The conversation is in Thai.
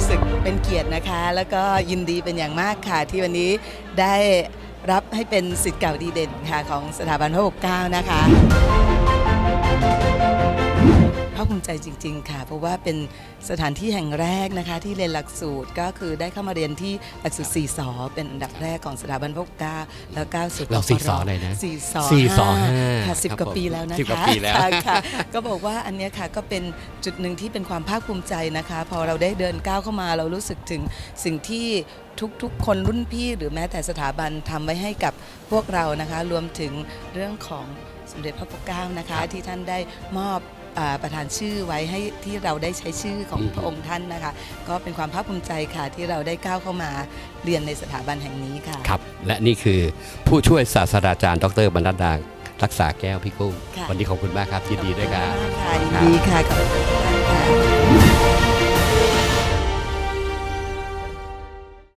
รู้สึกเป็นเกียรตินะคะ แล้วก็ยินดีเป็นอย่างมากค่ะ ที่วันนี้ได้รับให้เป็นสิทธิ์เก่าดีเด่นค่ะ ของสถาบันพระปกเกล้านะคะ ภาคภูมิใจจริง ๆ ค่ะ เพราะว่าเป็นสถานที่แห่งแรกนะคะ ที่เรียนหลักสูตรก็คือได้เข้ามาเรียนที่หลักสูตร 4สอเป็นอันดับแรกของสถาบันพระปกเกล้าแล้วก้าวสู่เราปสี่รสอเลยนะสี่สอสี่สอห้าค่ะสิบครับกว่าผมปีแล้วนะคะสิบกว่าปีแล้วค่ะค่ะก็บอกว่าอันเนี้ยค่ะก็เป็นจุดหนึ่งที่เป็นความภาคภูมิใจนะคะ พอเราได้เดินก้าวเข้ามาเรารู้สึกถึงสิ่งที่ทุกๆ คนรุ่นพี่หรือแม้แต่สถาบันทำไว้ให้กับพวกเรานะคะ รวมถึงเรื่องของสมเด็จพระปกเกล้านะคะ ที่ท่านได้มอบอ่า ประธานชื่อไว้ให้ที่เราได้ใช้ชื่อของอืมพระองค์ท่านนะคะ ก็เป็นความภาคภูมิใจค่ะที่เราได้ก้าวเข้ามาเรียนในสถาบันแห่งนี้ค่ะ ครับ และนี่คือผู้ช่วยศาสตราจารย์ ดรบรรณดารักษาแก้วพี่กุ้ง ค่ะ วันนี้ขอบคุณมากครับยินดีด้วยครับขอบคุณมากค่ะยินดีค่ะขอบคุณค่ะ